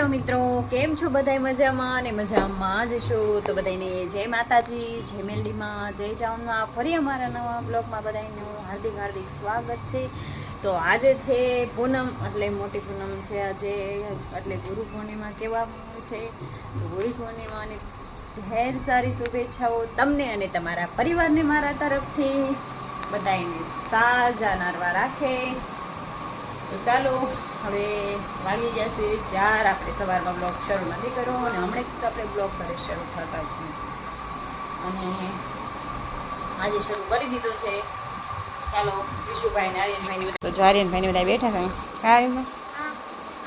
Hello મિત્રો, કેમ છો બધાય મજામાં અને મજામાં જ છો? તો બધાને જય માતાજી, જય મેલડીમાં, જય જાઉનમાં ફરી અમારા નવા બ્લોગમાં બધાનું હાર્દિક હાર્દિક સ્વાગત છે. તો આજે છે પૂનમ, એટલે મોટી પૂનમ છે આજે, એટલે ગુરુ પૂર્ણિમા કહેવામાં છે. તો ગુરુ પૂર્ણિમાની ઢેર સારી શુભેચ્છાઓ તમને અને તમારા પરિવારને મારા તરફથી. બધાને સાજા નારવા રાખે. તો ચાલો હવે વાગી ગયા છે ચાર. આપણે સવારમાં બ્લોગ શરૂ નથી કર્યો અને હમણાં તો આપણે બ્લોગ ઘરે શરૂ થતા જ અને આજે શરૂ કરી દીધો છે. ચાલો વિશુભાઈ ને આર્યનભાઈ તો જો આર્યનભાઈ બધા બેઠા છે. આર્યનભાઈ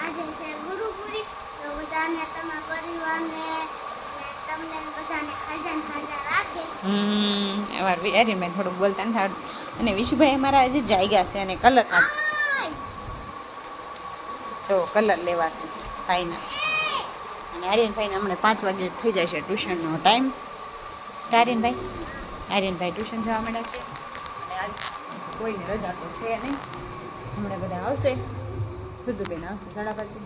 આજે છે ગુરુપુરી. તો બધાને તમારા પરિવારને તમને બધાને હાજર હાજર રાખે. હમ આર્યનભાઈ થોડુંક બોલતા નથી અને વિશુભાઈ અમારા આજે જાગ્યા છે અને કલર! જો કલર લેવાશે ફાઈનલ અને આર્યનભાઈને હમણાં પાંચ વાગે થઈ જશે ટ્યુશનનો ટાઈમ. આર્યનભાઈ આર્યનભાઈ ટ્યુશન જવા માંડ્યા છે. અને આજ કોઈને રજા તો છે નહીં. હમણાં બધા આવશે. શુદ્ધબેન આવશે સાડા પાંચે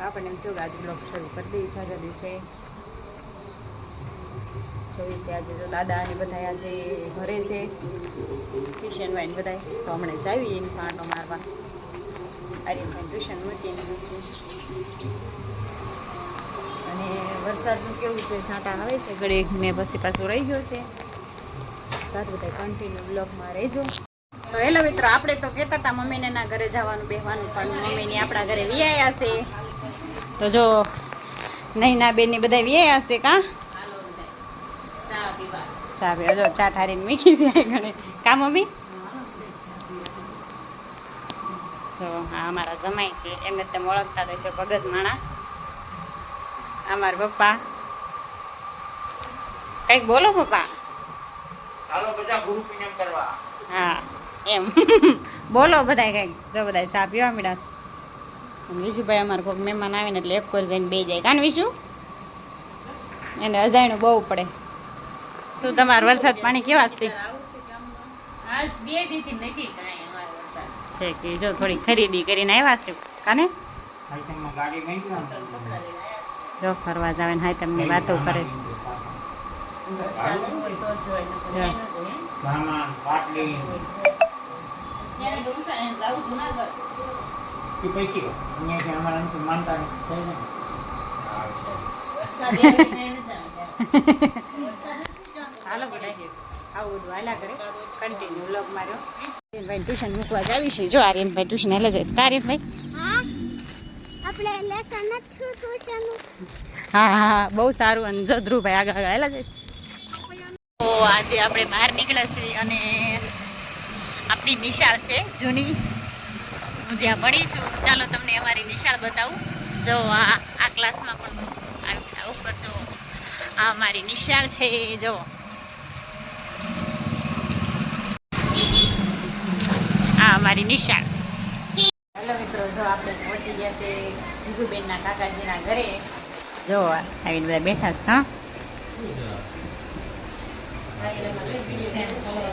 આપણને એમ થયું કે આજે બ્લોગ શરૂ કરી દઈએ છાજા દિવસે. ચોવીસે આજે જો દાદા અને બધા આજે ઘરે છે. કિશનભાઈ ને બધા તો હમણાં જ આવીએ એની પાટો મારવા. આર્યનભાઈ ટ્યુશન મૂકીને છે અને વરસાદનું કેવું છે? છાંટા આવે છે ઘડીક ને પછી પાછું રહી ગયો છે. સારું બધા કન્ટિન્યુ બ્લોગમાં રહેજો. તો હેલો મિત્રો આપણે તો કહેતા હતા મમ્મીને ના ઘરે જવાનું બેહવાનું પણ મમ્મીની આપણા ઘરે વિયાયા છે. તો જો નૈના બેનની બધા વ્યાયા છે કા? ચા પીવા. જો ચા ઠારીને મીખી છે ઘણી. કા મમ્મી? તો આ અમારા જમાઈ છે. એમને તમે ઓળખતા તો છો ભગત માણા. અમારા પપ્પા. કંઈક બોલો પપ્પા. ચાલો બધા ગુરુ પૂજન કરવા. હા એમ. બોલો બધાય કંઈક. જો બધાય ચા પીવા મીડાશ. વિશુભાઈ અમારે કોઈક મહેમાન આવે ને એટલે એક કોઈ જઈને બે જાય. કાન વિશુ? એને અજાણ્યું બહુ પડે. શું તમારો વરસાદ પાણી કેવા છે? આજ બે દીથી નથી છે કે જો થોડી ખરીદી કરીને આવ્યા છે કાને? જો ફરવા જાવે ને હાય તમને વાતો કરે છે. આવું બધું હાલ્યા કરે. કન્ટિન્યુ વ્લોગ માર્યો આર્યનભાઈ ટ્યુશન મૂકવા જ આવી છે. જો આર્યનભાઈ ટ્યુશન હેલે જઈશ આર્યનભાઈ હા. હા બહુ સારું અને જો ધ્રુવભાઈ આગળ આગળ હેલા જઈશ તો આજે આપણે બહાર નીકળ્યા છીએ અને આપણી નિશાળ છે જૂની. હું જ્યાં ભણી છું. ચાલો તમને અમારી નિશાળ બતાવું. જો આ આ ક્લાસમાં પણ આ ઉપર જો આ અમારી નિશાળ છે જો. અમારી નિશાળ. હેલો મિત્રો જો આપણે પહોંચી ગયા છે જીગુબેનના કાકાજીના ઘરે. જો આવીને બધા બેઠા છે હા?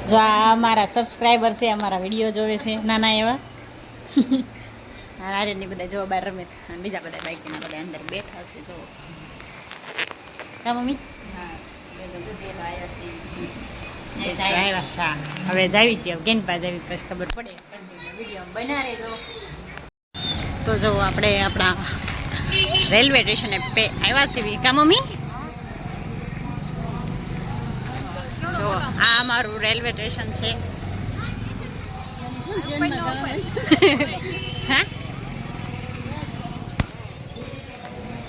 જો આ અમારા સબસ્ક્રાઈબર છે અમારા વીડિયો જોવે છે નાના એવા. આર્યનની બધા જો બહાર રમે છે. અને બીજા બધા બાઈકના બધા અંદર બેઠા છે જો. હા મમ્મી? હા આવ્યો છે. હવે જાવી છીએ કેન પાસે જાવી, પછી ખબર પડે. તો જો આપણે આપણા રેલવે સ્ટેશને પે આવ્યા છીએ કા મમ્મી? જો, આ અમારું રેલવે સ્ટેશન છે. હા?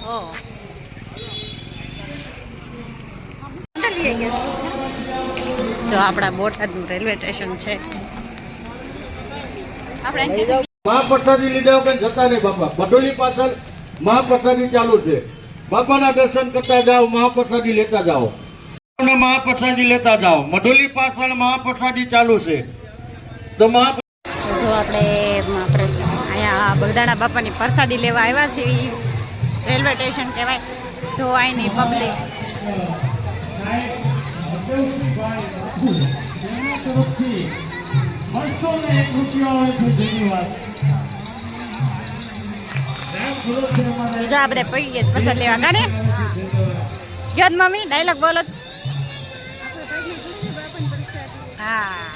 ઓ. જો આપણા બોટાદનું રેલવે સ્ટેશન છે. આપણે મહાપ્રસાદી લીધા વગર જતા નહીં બાપા. ભડોલી પાછળ મહાપ્રસાદી ચાલુ છે. બાપાના દર્શન કરતા જાઓ મહાપ્રસાદી લેતા જાઓ. મહાપ્રસાદી લેતા જાઓ. મધોલી પાછળ મહાપ્રસાદી ચાલુ છે. તો મહાપ્રસાદ જો આપણે આપણે અહીંયા બગદાણા બાપાની પ્રસાદી લેવા આવ્યા છીએ રેલવે સ્ટેશન કહેવાય. જો અહીંની પબ્લિક બસો ને એક રૂપિયા હોય છે ધન્યવાદ જો આ પડી ગયા પ્રસાદ લેવા કાને ગયો મમ્મી ડાયલોગ બોલો. હા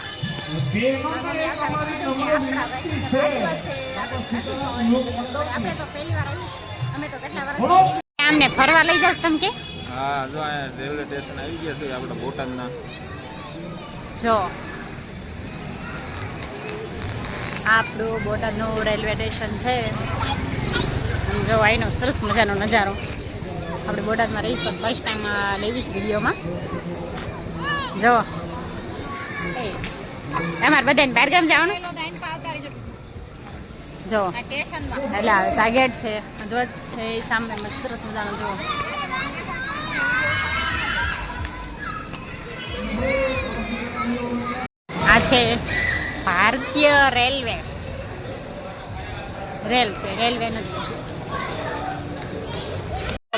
આમને ફરવા લઈ જાવ તમે કે? હા જો અહીંયા રેલવે સ્ટેશન આવી ગયા છે આપણે બોટાદના. જો. આપણું બોટાદનું રેલવે સ્ટેશન છે. જો અહીંનો સરસ મજાનો નજારો. આપણે બોટાદમાં રહીશ પણ ફર્સ્ટ ટાઈમ લેવીશ વિડીયોમાં. જો. તમારે બધાને બહારગામ જવાનું? જો. એટલે સાગેટ છે ધ્વજ છે સામે સરસ મજાનો જો. છે ભારતીય રેલવે. રેલ છે રેલવે નથી.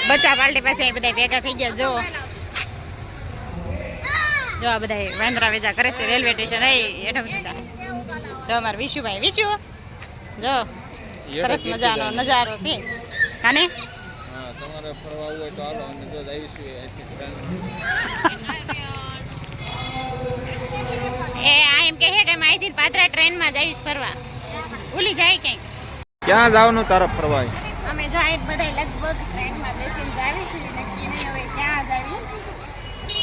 બચ્ચા પાર્ટી પાસે બધા ભેગા થઈ ગયા જો જો આ બધા વાંદરા વેજા કરે છે રેલવે સ્ટેશન એ હેઠળ બધા જો. અમારે વિશુભાઈ વિશુ. જો સરસ મજાનો નજારો છે. કાને હા તમારે ફરવા આવું હોય તો આવો અમે જો આવીશું એ આ એમ કહે કે અમે અહીંથી પાત્રા ટ્રેનમાં જઈશ ફરવા. ભૂલી જાય કંઈક ક્યાં જવાનું તારા ફરવા અમે જાય બધા લગભગ ટ્રેનમાં બેસીને જાવી છીએ નક્કી નહીં હવે ક્યાં જાવી.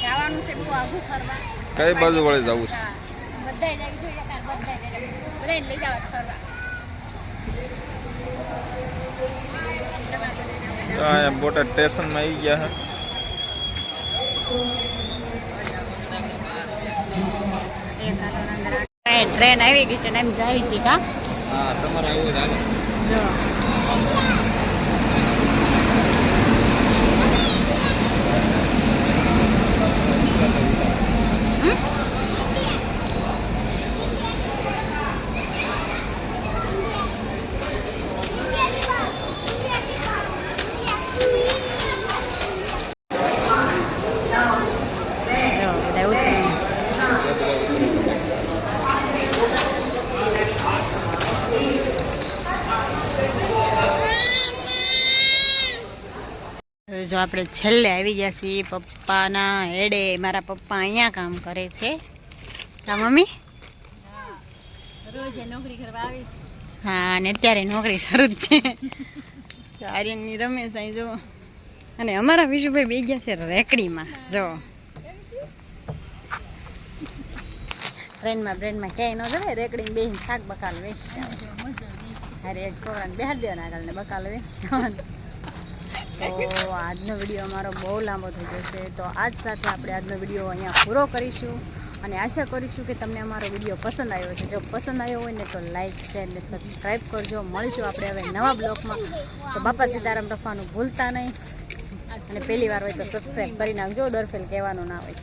જવાનું છે બહુ આઘું ફરવા. કઈ બાજુ વળે જવું છે? હા, બધાય જાવી જોઈએ તાર બધાય જાવી. બધાયને લઈ જવા ફરવા. તો અહીંયા બોટાદ સ્ટેશનમાં આવી ગયા છે ટ્રેન ટ્રેન આવી ગઈ છે ને એમ જાય છે કા? હા તમારે આવવું હોય તો આપણે છેલ્લે આવી ગયા છીએ પપ્પાના હેડે. મારા પપ્પા અહીંયા કામ કરે છે. કા મમ્મી? રોજ નોકરી હા અને અત્યારે નોકરી શરૂ જ છે. આર્યનની રમેશ અહીં જો અને અમારા વિશુભાઈ બે ગયા છે રેકડીમાં. જો ટ્રેનમાં બ્રેનમાં ક્યાંય ન જવાય. રેકડી બેસીને શાક બકાલ વેચશે. અરે એક છોકરાને બેહાડ દેવાના આગળ ને બકાલ વેચવાનું તો આજનો વીડિયો અમારો બહુ લાંબો થઈ જશે. તો આજ સાથે આપણે આજનો વીડિયો અહીંયા પૂરો કરીશું અને આશા કરીશું કે તમને અમારો વીડિયો પસંદ આવ્યો છે. જો પસંદ આવ્યો હોય ને તો લાઈક શેર ને સબસ્ક્રાઈબ કરજો. મળીશું આપણે હવે નવા બ્લોગમાં. તો બાપા સીતારામ લખવાનું ભૂલતા નહીં. અને પહેલી વાર હોય તો સબસ્ક્રાઈબ કરી નાખજો. દર ફેલ કહેવાનું ના હોય.